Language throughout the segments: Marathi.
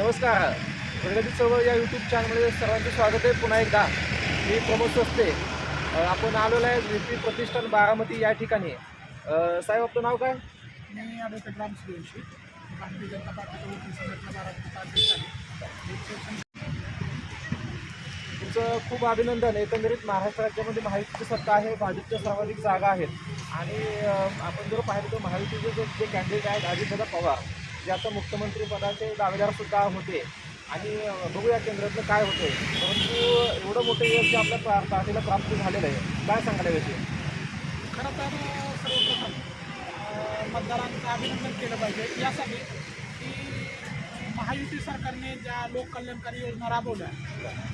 नमस्कार. प्रगती चळवळ या यूट्यूब चॅनलमध्ये सर्वांचं स्वागत आहे. पुन्हा एकदा मी प्रमोद स्वस्ते आपण आलेलो आहे व्ही पी प्रतिष्ठान बारामती या ठिकाणी. साहेब आपलं नाव काय? मी ॲडव्होकेट राम सूर्यवंशी भारतीय जनता तुमचं खूप अभिनंदन. एकंदरीत महाराष्ट्र राज्यामध्ये महायुतीची सत्ता आहे भाजपच्या सर्वाधिक जागा आहेत. आणि आपण जर पाहिलं तर महायुतीचे जे जे कॅन्डिडेट आहेत अजितदादा पवार. ज्याचं मुख्यमंत्रीपदाचे मुख्यमंत्री पदाचे दावेदार सुद्धा होते. आणि बघूया केंद्रातलं काय होतंय. परंतु एवढं मोठं यश जे आपल्या पा- पार्टीला प्राप्त झालेलं आहे काय सांगायला येते खरं तर सर्वप्रथम मतदारांचं अभिनंदन केलं पाहिजे. यासाठी की महायुती सरकारने ज्या लोककल्याणकारी योजना राबवल्या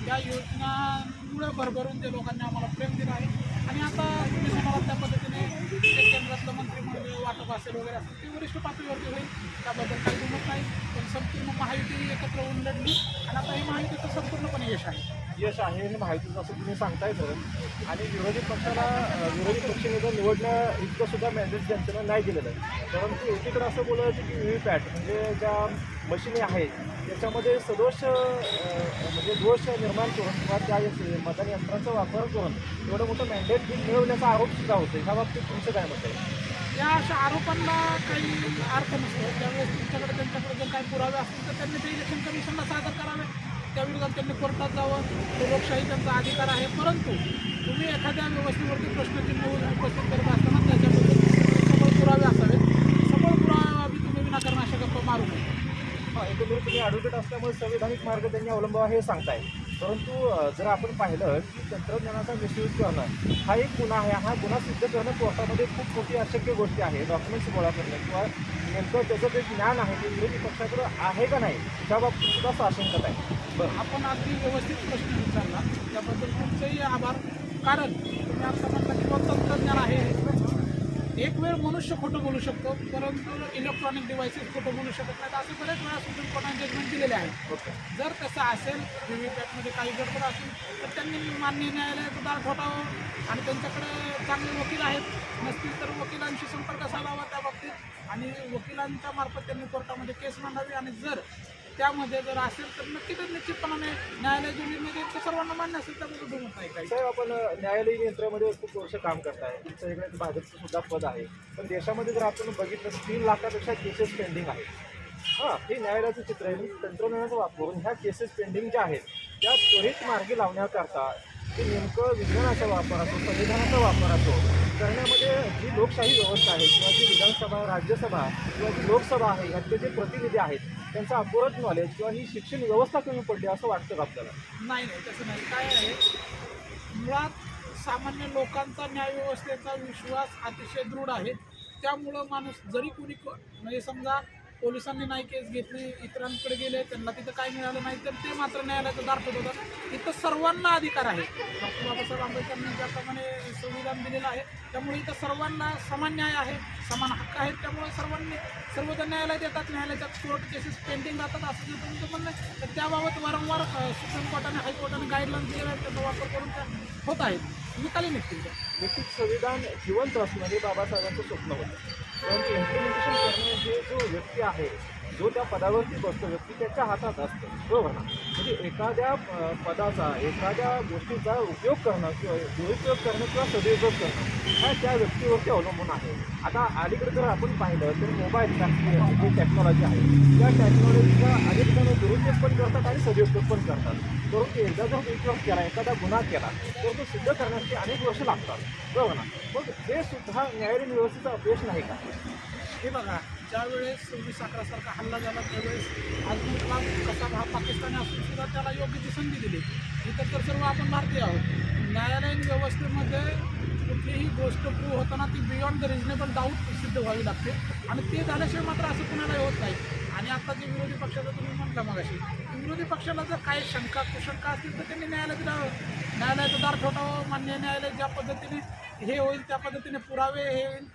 त्या योजनांमुळे भरभरून ते लोकांनी आम्हाला प्रेम दिलं आहे. आणि आता तुम्ही म्हणालात त्या पद्धतीने केंद्रातलं मंत्रिमंडळ वाटप असेल वगैरे असेल ते वरिष्ठ पातळीवरती होईल. त्याबद्दल काही दुमत नाही. पण संपूर्ण महायुती एकत्र होऊन लढली आणि आता ही महायुतीचं संपूर्णपणे यश आहे. यश आहे हे माहिती असं तुम्ही सांगताय सर. आणि विरोधी पक्षाला विरोधी पक्षनेता निवडणं इतकं सुद्धा मॅन्डेट जनतेनं नाही दिलेलं आहे. परंतु एकीकडे असं बोलायचं की व्ही व्ही पॅट म्हणजे ज्या मशिनी आहेत त्याच्यामध्ये सदोष म्हणजे दोष निर्माण करून किंवा त्या मतदान यंत्राचा वापर करून एवढं मोठं मॅन्डेट मिळवण्याचा आरोप सुद्धा होतो ह्या बाबतीत तुमचं काय मत आहे? या अशा आरोपांना काही अर्थ नसतो. त्यावेळेस तुमच्याकडे त्यांच्याकडे जर काही पुरावे असतील तर त्यांनी ते इलेक्शन कमिशनला सादर करावे. त्याविरोधात त्यांनी कोर्टात जावं. तो लोकशाही त्यांचा अधिकार आहे. परंतु तुम्ही एखाद्या व्यवस्थेवरती प्रश्नचिन्ह उपस्थित करत असताना त्याच्याबद्दल सबळ पुरावे असावेत. सबळ पुरावे तुम्ही विनाकारण अशा गप्पा मारू नये एकंदरीत तुम्ही ॲडव्होकेट असल्यामुळे संविधानिक मार्ग त्यांनी अवलंबावा हे सांगताय. परंतु जर आपण पाहिलं की तंत्रज्ञानाचा मिसयूज करणं हा एक गुन्हा आहे. हा गुन्हा सिद्ध करणं कोर्टामध्ये खूप मोठी अशक्य गोष्टी आहे. डॉक्युमेंट्स गोळा करणं किंवा नेमकं त्याचं जे ज्ञान आहे ते विरोधी पक्षाकडे आहे का नाही त्या बाबतीत सुद्धा साशंकत आहे. बरं. आपण अगदी व्यवस्थित प्रश्न विचारला. त्याबद्दल तुमचेही आभार. कारण तुम्ही आता तंत्रज्ञान आहे. एक वेळ मनुष्य खोटं बोलू शकतो परंतु इलेक्ट्रॉनिक डिव्हायसेस खोटं बोलू शकत नाहीत. असे बरेच वेळा सुप्रीम कोर्टाने जजमेंट दिलेले आहे. जर तसं असेल व्ही व्ही पॅटमध्ये काही गडबड असेल तर त्यांनी मान्य न्यायालयाचं दार ठोठावं आणि त्यांच्याकडे चांगले वकील आहेत. नसतील तर वकिलांशी संपर्क साधावा त्या बाबतीत. आणि वकिलांच्या मार्फत त्यांनी कोर्टामध्ये केस मांडावी आणि जर त्यामध्ये जर असेल तर नक्कीच निश्चितपणाने न्यायालय जो निर्णय देईल तो सर्वांना मान्य असेल त्याबद्दल दुमत नाही काही. साहेब आपण न्यायालयीन यंत्रामध्ये खूप वर्ष काम करताय तुमच्या इकडे भाजपचं सुद्धा पद आहे. पण देशामध्ये जर आपण बघितलं तर तीन लाखापेक्षा केसेस पेंडिंग आहेत. हां हे न्यायालयाचं चित्र आहे. म्हणजे तंत्रज्ञानाचा वापरून ह्या केसेस पेंडिंग ज्या आहेत त्या त्वरित मार्गी लावण्याकरता ते नेमकं विज्ञानाचा वापर असो संविधानाचा वापर असो करण्यामध्ये जी लोकशाही व्यवस्था आहे किंवा जी विधानसभा राज्यसभा किंवा जी लोकसभा आहे ह्यातले जे प्रतिनिधी आहेत त्यांचं अपुरत नॉलेज किंवा ही शिक्षण व्यवस्था कमी पडली असं वाटतं का आपल्याला? नाही नाही तसं नाही. काय आहे? मुळात सामान्य लोकांचा न्यायव्यवस्थेचा विश्वास अतिशय दृढ आहे. त्यामुळं माणूस जरी कोणी क- म्हणजे समजा पोलिसांनी नाही केस घेतली इतरांकडे गेले त्यांना तिथं काय मिळालं नाही तर ते मात्र न्यायालयाचं दाखवत होता. इथं सर्वांना अधिकार आहे. डॉक्टर बाबासाहेब आंबेडकरांनी ज्याप्रमाणे संविधान दिलेलं आहे त्यामुळे इथं सर्वांना समान न्याय आहे समान हक्क आहेत त्यामुळे सर्वांनी सर्वजण न्यायालयात येतात न्यायालयाच्या कोर्ट केसेस पेंडिंग राहतात असं जर तुमचं म्हणणं आहे तर त्याबाबत वारंवार सुप्रीम कोर्टाने हायकोर्टाने गाईडलाईन्स दिलेल्या आहेत त्याचा वापर करून त्या होत आहेत. निकाली निघतील त्या. निश्चित संविधान जिवंत असणं हे बाबासाहेबांचं स्वप्न होतं. परंतु इम्प्लिमेंटेशन करणे हे जो व्यक्ती आहे जो त्या पदावरती बसतो व्यक्ती त्याच्या हातात असतो. बरोबर ना? म्हणजे एखाद्या पदाचा एखाद्या गोष्टीचा उपयोग करणं किंवा दुरुपयोग करणं किंवा सदुपयोग करणं हा त्या व्यक्तीवरती अवलंबून आहे. आता अलीकडे जर आपण पाहिलं तर मोबाईल जी टेक्नॉलॉजी आहे त्या टेक्नॉलॉजीचा अनेक जण दुरुपयोग पण करतात आणि सदुपयोग पण करतात. परंतु एकदा जर दुरुपयोग केला एखादा गुन्हा केला तर तो सिद्ध करण्यासाठी अनेक वर्ष लागतात. बरोबर ना? मग हे सुद्धा न्यायालयीन व्यवस्थेचं अपयश नाही का? हे बघा ज्यावेळेस सव्वीस अकरासारखा हल्ला झाला त्यावेळेस अजूनला कसा हा पाकिस्तानी असून सुद्धा त्याला योग्य ती संधी दिली. इतर तर सर्व आपण भारतीय आहोत. न्यायालयीन व्यवस्थेमध्ये कुठलीही गोष्ट प्रूव्ह होताना ती बियॉन्ड द रिजनेबल डाऊट सिद्ध व्हावी लागते. आणि ते झाल्याशिवाय मात्र असं कुणालाही होत नाही. आणि आता जे विरोधी पक्षाचं तुम्ही म्हटलं मग अशी विरोधी पक्षाला जर काही शंका कुशंका असतील तर त्यांनी न्यायालयात न्यायालयाचं दार ठोठावं मान्य न्यायालय ज्या पद्धतीने हे होईल त्या पद्धतीने पुरावे हे होईल.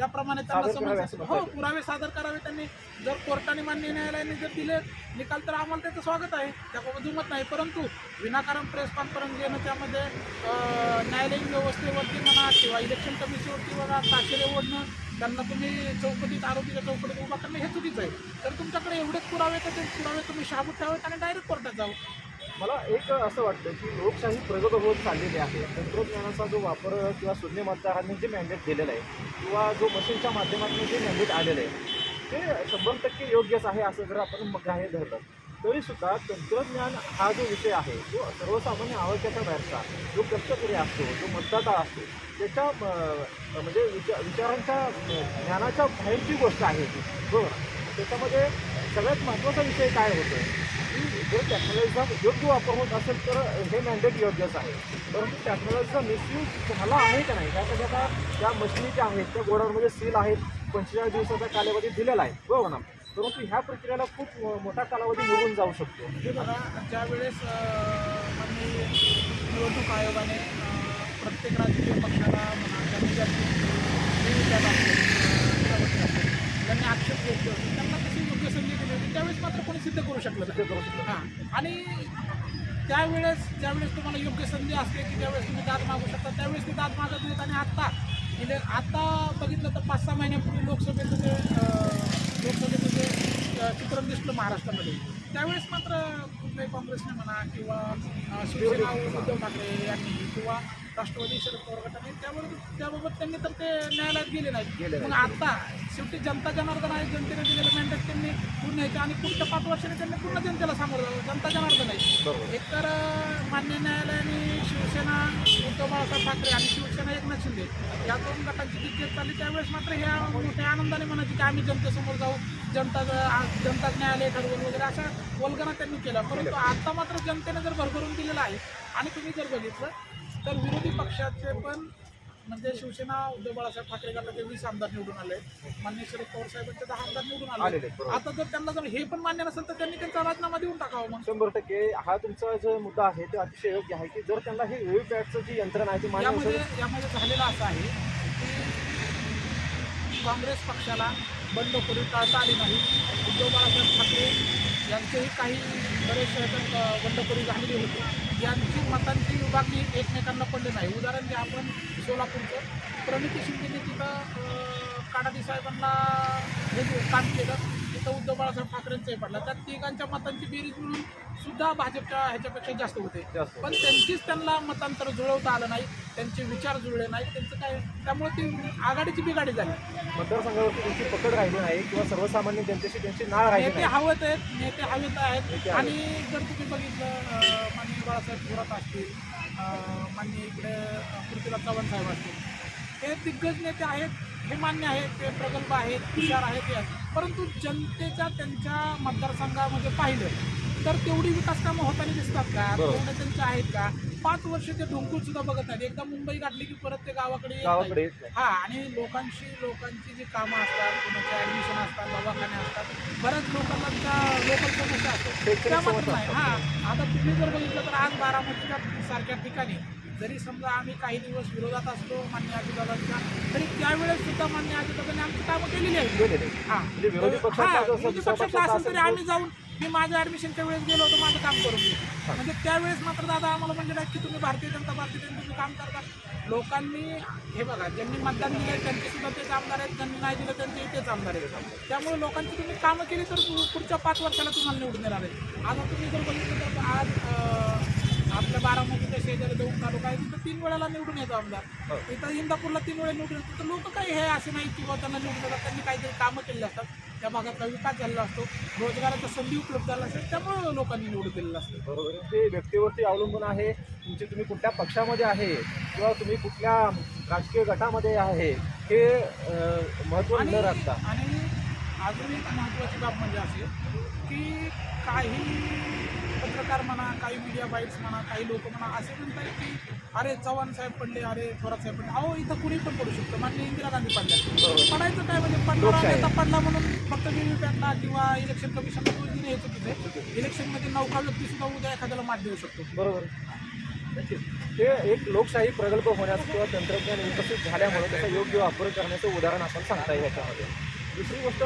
त्याप्रमाणे त्यांना म्हणता हो पुरावे सादर करावे त्यांनी. जर कोर्टाने मान्य न्यायालयाने जर दिले निकाल तर आम्हाला त्याचं स्वागत आहे. त्याबाबत जुमत नाही. परंतु विनाकारण प्रेस कॉन्फरन्स घेणं त्यामध्ये न्यायालयीन व्यवस्थेवरती म्हणा किंवा इलेक्शन कमिशनवरती बघा ताशेरे ओढणं त्यांना तुम्ही चौकटीत आरोपीच्या चौकटीत उभा करणं हे चुकीचं आहे. तर तुमच्याकडे एवढेच पुरावे तर ते पुरावे तुम्ही शाबूत ठेवावेत आणि डायरेक्ट कोर्टात जाऊ मला एक असं वाटतं की लोकशाही प्रगत होत चाललेली आहे. तंत्रज्ञानाचा जो वापर किंवा शून्य मतदारांनी जे मॅन्डेट दिलेलं आहे किंवा जो मशीनच्या माध्यमातून जे मॅन्डेट आलेलं आहे ते शंभर टक्के योग्यच आहे असं जर आपण ग्राह्य धरतं धरलं तरीसुद्धा तंत्रज्ञान हा जो विषय आहे तो सर्वसामान्य आवश्यकता बाहेरचा जो कष्टकरी असतो जो मतदाता असतो त्याच्या म्हणजे विचार विचारांच्या ज्ञानाच्या बाहेरची गोष्ट आहे ती. बरोबर त्याच्यामध्ये सगळ्यात महत्त्वाचा विषय काय होतो जर टेक्नॉलॉजीचा योग्य वापर होत असेल तर हे मॅन्डेट योग्यच आहे. परंतु टेक्नॉलॉजीचा मिसयूज झाला आहे का नाही? त्यासाठी आता त्या मशिनी ज्या आहेत त्या गोडाऊनमध्ये सील आहेत पंचेचाळीस दिवसाचा कालावधी दिलेला आहे. बरोबर ना? परंतु ह्या प्रक्रियेला खूप मोठा कालावधी निघून जाऊ शकतो. हे बघा निवडणूक आयोगाने प्रत्येक राजकीय पक्षाला म्हणा त्यांनी आक्षेप घेतले होते त्यांना कशी संधी दिली होती त्यावेळेस मात्र कोणी सिद्ध करू शकलं नाही. ते करू शकलं. हां आणि त्यावेळेस ज्यावेळेस तुम्हाला योग्य संधी असते की ज्यावेळेस तुम्ही दाद मागू शकता त्यावेळेस ते दाद मागत नाहीत आणि आत्ता म्हणजे आत्ता बघितलं तर पाच सहा महिन्यापूर्वी लोकसभेचं जे अं, लोकसभेचं जे अं, चित्रण दिसलं महाराष्ट्रामध्ये त्यावेळेस मात्र कुठल्याही काँग्रेसने म्हणा किंवा अं, शिवसेना उद्धव ठाकरे यांनी किंवा राष्ट्रवादी शरद पवार गटाने त्यावर त्याबाबत त्यांनी तर ते न्यायालयात गेले नाहीत. मग. आता शेवटी जनता जनार्दन आहे जनतेने दिलेलं मॅन्डेट त्यांनी पूर्ण यायचं आणि पुढच्या पाच वर्षाने त्यांनी पूर्ण जनतेला सामोरं जावं जनता जनार्दन आहे. एकतर मान्य न्यायालयाने शिवसेना उद्धव बाळासाहेब ठाकरे आणि शिवसेना एकनाथ शिंदे या दोन गटांची जी केस चालली. त्यावेळेस मात्र ह्या मोठ्या आनंदाने म्हणायची की आम्ही जनतेसमोर जाऊ जनता जनता न्यायालय ठरवून वगैरे अशा वल्गना त्यांनी केल्या. परंतु आता मात्र जनतेने जर भरभरून दिलेलं आहे आणि तुम्ही जर बघितलं तर विरोधी पक्षाचे पण म्हणजे शिवसेना उद्धव बाळासाहेब ठाकरे गटाचे वीस आमदार निवडून आले मान्य शरद पवार साहेबांचे दहा आमदार निवडून आले. आलेले आहेत, बरोबर. आता जर त्यांना जर हे पण मान्य नसेल तर त्यांनी त्यांचा राजीनामा देऊन टाकावा मग. शंभर टक्के. हा तुमचा जो मुद्दा आहे तो अतिशय योग्य आहे की जर त्यांना हे व्हीव्हीपॅटचं जी यंत्रणा आहे ती मान्य यामध्ये असेल यामध्ये झालेलं असं आहे की काँग्रेस पक्षाला बंडखोरी टाळता आली नाही. उद्धव बाळासाहेब ठाकरे यांचेही काही अ, बंडखोरी झालेली होती. यांची मतांची विभागणी एकमेकांना पडली नाही. उदाहरण जे आपण सोलापूरचं. प्रणिती शिंदेने तिथं काडादी साहेबांना हे काम केलं. तिथं उद्धव बाळासाहेब ठाकरेंचंही पडलं. त्या तिघांच्या मतांची बेरीज मिळून सुद्धा भाजपच्या ह्याच्यापेक्षा जास्त होते. जास्त. पण त्यांचीच त्यांना मतांतर जुळवता आलं नाही त्यांचे विचार जुळले नाही त्यांचं काय त्यामुळे ती आघाडीची बिघाडी झाली. मतदारसंघावरती त्यांची पकड राहिली नाही किंवा सर्वसामान्य जनतेशी त्यांची नाळ राहिली नेते नाही. हवेत आहेत नेते हवेत आहेत. नेते आणि जर तुम्ही बघितलं अं, माननीय बाळासाहेब थोरात असतील अं, माननीय इकडे अं, पृथ्वीराज चव्हाण साहेब असतील हे दिग्गज नेते आहेत हे मान्य आहेत ते प्रगल्भ आहेत हुशार आहेत हे आहेत. परंतु जनतेच्या त्यांच्या मतदारसंघामध्ये पाहिलं तर तेवढी विकास कामं होताना दिसतात का? बरोबर. तेवढे त्यांचे आहेत का? पाच वर्ष ते ढोंकून सुद्धा बघत नाहीत एकदा मुंबई गाठली की परत ते गावाकडे येत नाहीत. गावाकडे येत नाही. हा आणि लोकांशी लोकांची जी कामं असतात कोणाचे ॲडमिशन असतात दवाखाने असतात बऱ्याच लोकांना त्या लोकल समस्या असतात. शैक्षणिक त्या मात्र समस्या नाही. हा आता तुम्ही जर बघितलं तर आज बारामतीच्या सारख्या ठिकाणी जरी समजा आम्ही काही दिवस विरोधात असतो मान्य आजीदादांच्या तरी त्यावेळेस सुद्धा मान्य आजीदादांनी आमची कामं केलेली आहेत. गेलेले हा. म्हणजे विरोधी हा, पक्षातला असेल तरी आम्ही जाऊन मी माझ्या ऍडमिशनच्या वेळेस गेलो होतो माझं काम करून घे म्हणजे त्यावेळेस मात्र दादा आम्हाला म्हणजे की तुम्ही भारतीय जनता पार्टीचे तुम्ही काम करता. लोकांनी हे बघा ज्यांनी मतदान दिलं त्यांचे सुद्धा तेच आमदार आहेत ज्यांनी नाही दिलं त्यांचे तेच आमदार आहेत. त्यामुळे लोकांची तुम्ही कामं केली तर पुढच्या पाच वर्षाला तुम्हाला निवडून येणार आहे. आता तुम्ही जर बघितलं तर आज आपल्या बारामतीच्या शेजारी देऊन तालुका आहे तिथं तीन वेळेला निवडून येतो आमदार. हो. इथं इंदापूरला तीन वेळा निवडून येतो. तर लोक काही हे असे नाही किंवा त्यांना निवडून येतात त्यांनी काहीतरी कामं केलेली असतात. त्या भागातला विकास झालेला असतो. रोजगाराच्या संधी उपलब्ध झाल्या असतात. त्यामुळे लोकांनी निवडून दिलेलं असतं. बरोबर. ते व्यक्तीवरती अवलंबून आहे. तुमचे तुम्ही कुठल्या पक्षामध्ये आहे किंवा तुम्ही कुठल्या राजकीय गटामध्ये आहे हे महत्त्व आणि न राखता आणि अजून एक महत्त्वाची बाब म्हणजे अशी की काही पत्रकार म्हणा काही मीडिया बाईट्स म्हणा काही लोक म्हणा असे म्हणतात की अरे चव्हाण साहेब पडले अरे थोरात साहेब पडले. अहो इथं कुणी पण पडू शकतं. मान्य इंदिरा गांधी पडल्या. पडायचं काय म्हणजे पडणारा. नेता पडला म्हणून फक्त व्हीव्हीपॅटला किंवा इलेक्शन कमिशनला दोष देणे येतो तिथे इलेक्शनमध्ये नौका व्यक्ती सुद्धा उद्या एखाद्याला मात देऊ शकतो. बरोबर. ते एक लोकशाही प्रगल्भ होण्यास किंवा तंत्रज्ञान विकसित झाल्यामुळे त्याचा योग्य वापर करण्याचं उदाहरण आपण सांगता येईल याच्यामध्ये. दुसरी गोष्ट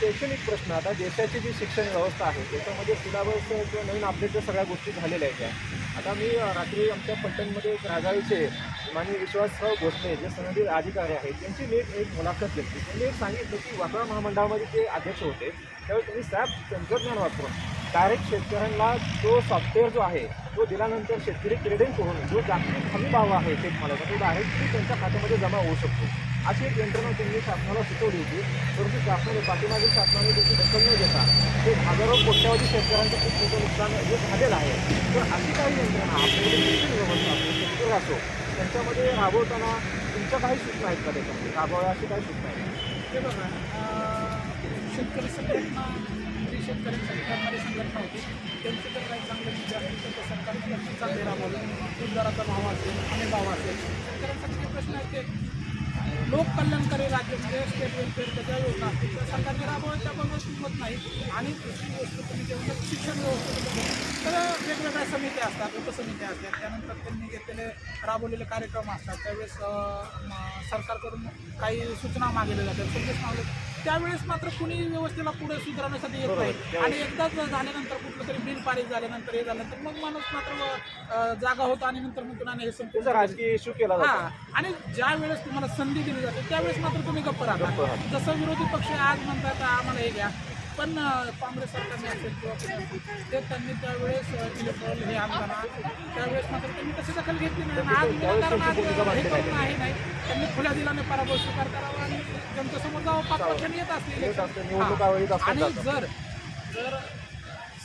शैक्षणिक प्रश्न. आता देशाची जी शिक्षण व्यवस्था आहे त्याच्यामध्ये सिलेबस किंवा नवीन अपडेट सगळ्या गोष्टी झालेल्या आहेत. त्या आता मी रात्री आमच्या पलटणमध्ये एक राजाळीचे माननीय विश्वासराव भोसले जे सनदी अधिकारी आहेत त्यांची मी एक- मुलाखत घेतली. त्यांनी एक सांगितलं की वापरा महामंडळामध्ये जे अध्यक्ष होते त्यावेळी त्यांनी सॅप तंत्रज्ञान वापरून डायरेक्ट शेतकऱ्यांना जो सॉफ्टवेअर जो आहे तो दिल्यानंतर शेतकरी क्रेडिट करून जो जागतिक हमी भाव आहे शेतमालाचा तो डायरेक्टली त्यांच्या खात्यामध्ये जमा होऊ शकतो. अशी एक यंत्रणा त्यांनी शासनाला सुचवली होती. परंतु शासनाने पाठीमागील शासनाने त्याची दखल न घेता ते हजारो कोट्यावधी शेतकऱ्यांचं खूप मोठं नुकसान हे झालेलं आहे. तर अशी काही यंत्रणा आपल्याकडे शिक्षण व्यवस्था शेतकरी असो त्यांच्यामध्ये राबवताना तुमच्या काही सूचना आहेत का त्याच्यामध्ये? राबवाव्या अशी काही सूचना आहेत? ते बघा शेतकरी संघटना जी शेतकऱ्यांसाठी करणारी संघटना होती त्यांची तर काही चांगलं जास्तीचं तर सरकारने लक्ष चांगले राबवलं दूध दराचा भाव असेल आणि भाव असेल. शेतकऱ्यांसाठी जे प्रश्न आहेत ते? लोककल्याणकारी राज्य म्हणजे स्टेट वेलफेअरच्या ज्या योजना असतील त्या सरकारने राबवाव्या त्याबद्दल किंमत नाही आणि दुसरी गोष्ट तुम्ही जेव्हा शिक्षण व्यवस्थेबद्दल तर वेगवेगळ्या समित्या असतात उपसमित्या असतात. त्यानंतर त्यांनी घेतलेले राबवलेले कार्यक्रम असतात. त्यावेळेस सरकारकडून काही सूचना मागवल्या जातात. संदेश मागले त्यावेळेस मात्र कुणी व्यवस्थेला पुढे सुधारण्यासाठी येत. नाही. आणि एकदाच झाल्यानंतर कुठलं तरी बिल पारित झाल्यानंतर हे झाल्यानंतर मग माणूस मात्र जागा होता आणि नंतर मग नाही हे संपूर्ण राजकीय इश्यू केला हा. आणि ज्या वेळेस तुम्हाला संधी दिली जाते त्यावेळेस मात्र तुम्ही गप्प राहता. जसं विरोधी पक्ष आज म्हणतात आम्हाला हे घ्या. पण काँग्रेस सरकारने असेल किंवा ते त्यांनी त्यावेळेस इलेक्ट्रॉल हे आणताना त्यावेळेस मात्र त्यांनी तशी दखल घेतली नाही आज विनाकारण आज हे करून आहे नाही त्यांनी खुल्या दिलाने पराभव स्वीकार करावा आणि त्यांच्यासमोर जावं पाच वर्षांनी येत असले येत असते, election. निवडणुका वेळी. असतात आणि. जर जर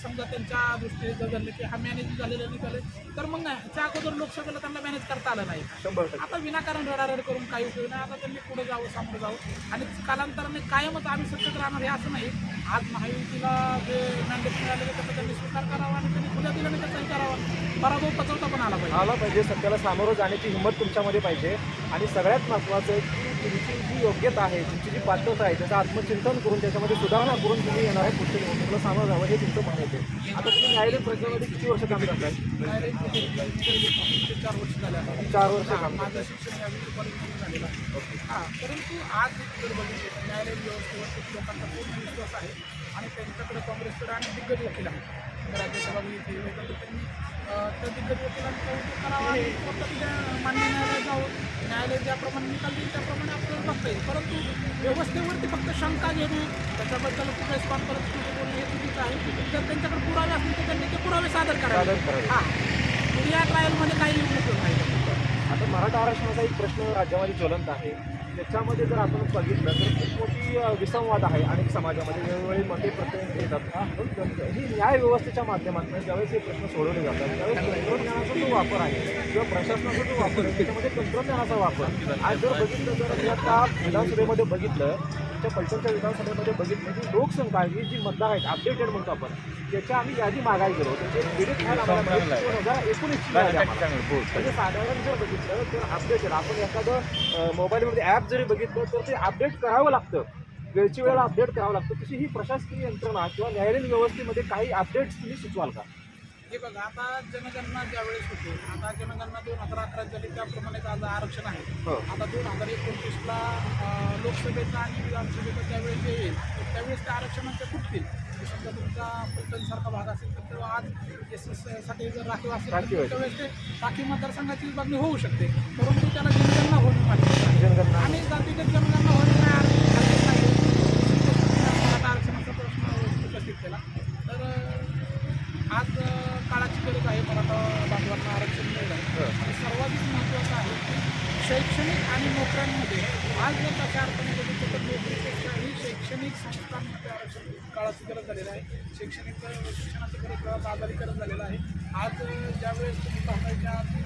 समजा त्यांच्या दृष्टीने जर झालं की हा मॅनेज झालेला निघाले तर मग नाही. ह्याच्या अगोदर लोकसभेला त्यांना मॅनेज करता आलं नाही. शंभर टक्के. आता विनाकारण रडारड करून काही उपयोग नाही. आता त्यांनी पुढे जावं सामोरं जावं. आणि कालांतराने कायमच आम्ही सत्तेत राहणार हे असं नाही. आज महायुतीला जे मॅन्डेट मिळालेलं त्याचा त्यांनी स्वीकार करावा आणि त्यांनी खुल्या दिल्याने त्याचाही करावा. पराभव पचवता पण आला पाहिजे. आला पाहिजे. सत्याला सामोरं जाण्याची हिंमत तुमच्यामध्ये पाहिजे. आणि सगळ्यात महत्त्वाचं आहे की तुमची जी योग्यता आहे तुमची जी पात्रता आहे त्याचं आत्मचिंतन करून त्याच्यामध्ये सुधारणा करून तुम्ही येणाऱ्या पुढच्या निवडणुकीला सामोरं जावं हे तुमचं म्हणत आहे. आता तुम्ही न्यायालयीन प्रक्रियेमध्ये किती वर्ष काम करताय? चार वर्ष झाले आहे चार वर्ष काम माझं शिक्षण या झालेलं आहे. हां परंतु आज जर बघितलं न्यायालयीन व्यवस्थेवर लोकांचा पूर्ण विश्वास आहे आणि त्यांच्याकडे काँग्रेसकडे आणि दिग्गज वकील आहेत. राज्यसभा त्यांनी वकिलांचा उपयोग करावा आणि तिथे मान्य न्यायालयात जाऊन न्यायालय ज्याप्रमाणे निकाल देईल त्याप्रमाणे आपल्याला बघता येईल. परंतु व्यवस्थेवरती फक्त शंका घेणे त्याच्याबद्दल कुठे स्पॉन परत कुठे बोलणे हे चुकीचं आहे. जर त्यांच्याकडे पुरावे असतील तर त्यांनी ते पुरावे सादर करावे. सादर करावे. हां. या ट्रायलमध्ये काही उपयोग नाही. आता मराठा आरक्षणाचा एक प्रश्न राज्यामध्ये ज्वलंत आहे. त्याच्यामध्ये जर आपण बघितलं तर खूप मोठी विसंवाद आहे अनेक समाजामध्ये. वेळोवेळी मते प्रत्येक येतात ही न्याय व्यवस्थेच्या माध्यमातून ज्यावेळेस हे प्रश्न सोडवले जातात त्यावेळेस तंत्रज्ञानाचा जो वापर आहे किंवा प्रशासनाचा जो वापर आहे त्याच्यामध्ये तंत्रज्ञानाचा वापर. आज जर बघितलं तर आता विधानसभेमध्ये बघितलं त्या पलटणच्या विधानसभेमध्ये बघितलं की लोकसंख्या ही जी मतदार आहेत अपडेटेड म्हणतो आपण त्याच्या आम्ही यादी मागायला गेलो दोन हजार एकोणीसची. म्हणजे साधारण जर बघितलं तर अपडेटेड आपण एखादं मोबाईलमध्ये ॲप जरी बघितलं तर ते अपडेट करावं लागतं. वेळची वेळेला अपडेट करावं लागतं. तशी ही प्रशासकीय यंत्रणा किंवा न्यायालयीन व्यवस्थेमध्ये काही अपडेट्स तुम्ही सुचवाल का? हे बघा आता जनगणना ज्यावेळेस होते आता जनगणना दोन हजार अकरा झाली त्याप्रमाणेच आज आरक्षण आहे. हो. आता दोन हजार एकोणतीसला लोकसभेचं आणि विधानसभेचं ज्यावेळेस जे येईल त्यावेळेस त्या आरक्षणाच्या फुटतील म्हणजे समजा तुमचा पलटणसारखा भाग असेल तर तेव्हा आज एस एससाठी जर राखीव असेल तर. त्यावेळेस ते राखीव मतदारसंघाची विभागणी होऊ शकते. परंतु त्याला जनगणना होणं जनगणना. आणि जातीगत जनगणना होणे आरक्षणाचा प्रश्न उपस्थित केला. तर आज अं, काळाची गरज आहे मराठा बांधवांना आरक्षण मिळणं हो. आणि सर्वाधिक महत्त्वाचं आहे की शैक्षणिक आणि नोकऱ्यांमध्ये आज जर तशा अर्थाने बघितलं तर नोकरीपेक्षाही शैक्षणिक संस्थांमध्ये आरक्षण काळाची गरज झालेली आहे. शैक्षणिक शिक्षणाची गरज काळात आजारीकरण झालेलं आहे. आज ज्यावेळेस तुम्ही पाहताय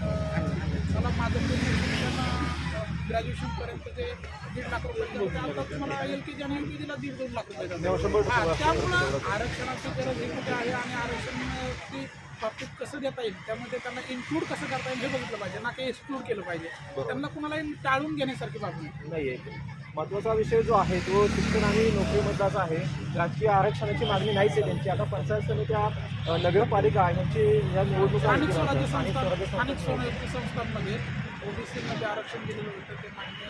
अं, मला माझं शिक्षण ग्रॅज्युएशनपर्यंत जे दीड लाख रुपये त्यानंतर तुम्हाला एल के जी आणि के जीला दीड दोन लाख रुपये हो, त्यामुळं आरक्षणाची गरज ही कुठे आहे आणि आरक्षणाची बाबतीत कसं देता येईल? त्यामध्ये त्यांना इन्क्लूड कसं करता येईल हे बघितलं पाहिजे ना काही एक्सक्लूड केलं पाहिजे. त्यांना कुणालाही टाळून घेण्यासारखी बाब नाही. महत्त्वाचा विषय जो आहे तो शिक्षण आणि नोकरीमधलाच आहे. राजकीय आरक्षणाची मागणी नाहीच आहे त्यांची. आता पंचायत समित्या नगरपालिका यांची या निवडणुका स्थानिक आता. स्वराज्य संस्थांमध्ये ओबीसीमध्ये आरक्षण दिलेलं होतं ते मान्य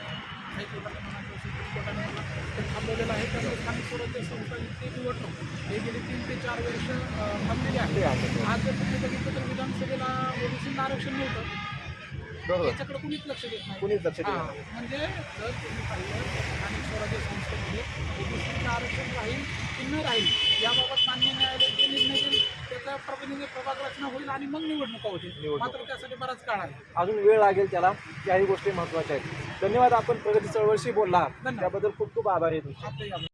हायकोर्टाने म्हणाले सुप्रीम कोर्टाने मला ते थांबवलेलं आहे. त्यामुळे स्थानिक स्वराज्य संस्थांची निवडणूक हे गेली तीन ते चार वर्ष थांबलेली आहे. आज जर तुम्ही बघितलं तर विधानसभेला ओबीसीला आरक्षण नव्हतं. बरोबर. याच्याकडे कुणीच लक्ष देत नाही. कुणीच लक्ष देत नाही. म्हणजे जर तुम्ही पाहिलं स्थानिक स्वराज्य संस्थेमध्ये ओबीसीचं आरक्षण राहील की न राहील याबाबत मान्य न्यायालय निर्णय त्याचा प्रतिनिधी प्रभाग रचना होईल आणि मग निवडणुका होतील. मात्र त्यासाठी बराच काळ आहे. अजून वेळ लागेल त्याला. त्याही गोष्टी महत्त्वाच्या आहेत. धन्यवाद आपण प्रगती चळवळशी बोलला. त्याबद्दल खूप खूप आभार आहे